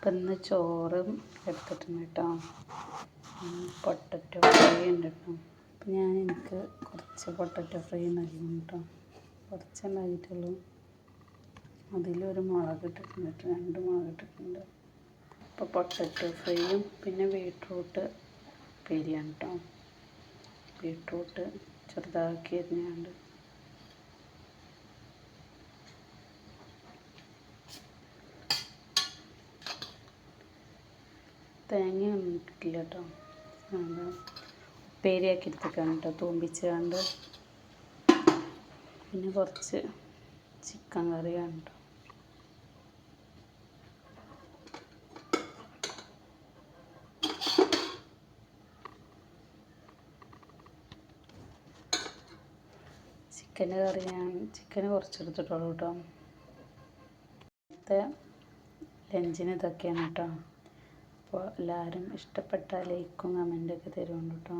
അപ്പം ഇന്ന് ചോറും എടുത്തിട്ടുണ്ട് കേട്ടോ പൊട്ടറ്റോ ഫ്രൈ ഉണ്ട് കേട്ടോ അപ്പം ഞാൻ എനിക്ക് കുറച്ച് പൊട്ടറ്റോ ഫ്രൈ നൽകും കേട്ടോ കുറച്ച് ഉണ്ടാക്കിയിട്ടുള്ളൂ അതിലൊരു മുളക് ഇട്ടിട്ടുണ്ട് കേട്ടോ രണ്ട് മുളക് ഇട്ടിട്ടുണ്ട്. അപ്പോൾ പൊട്ടറ്റോ ഫ്രൈയും പിന്നെ ബീട്രൂട്ട് ഉപ്പേരിയാണ് കേട്ടോ ബീട്രൂട്ട് ചെറുതാക്കി അരിഞ്ഞാണ്ട് തേങ്ങയൊന്നും ഇട്ടിട്ടില്ല കേട്ടോ ഉപ്പേരി ഉപ്പേരിയാക്കി എടുത്തേക്കാണ് കേട്ടോ തൂമ്പിച്ച് കണ്ട് പിന്നെ കുറച്ച് ചിക്കൻ കറിയാണ് കേട്ടോ. ചിക്കന്റെ കറി ഞാൻ ചിക്കന് കുറച്ചെടുത്തിട്ടുള്ളൂ കേട്ടോ. ഇന്നത്തെ ലഞ്ചിന് ഇതൊക്കെയാണ് കേട്ടോ. അപ്പോൾ എല്ലാവരും ഇഷ്ടപ്പെട്ടാൽ ലൈക്കും കമന്റൊക്കെ തരുന്നുണ്ട് കേട്ടോ.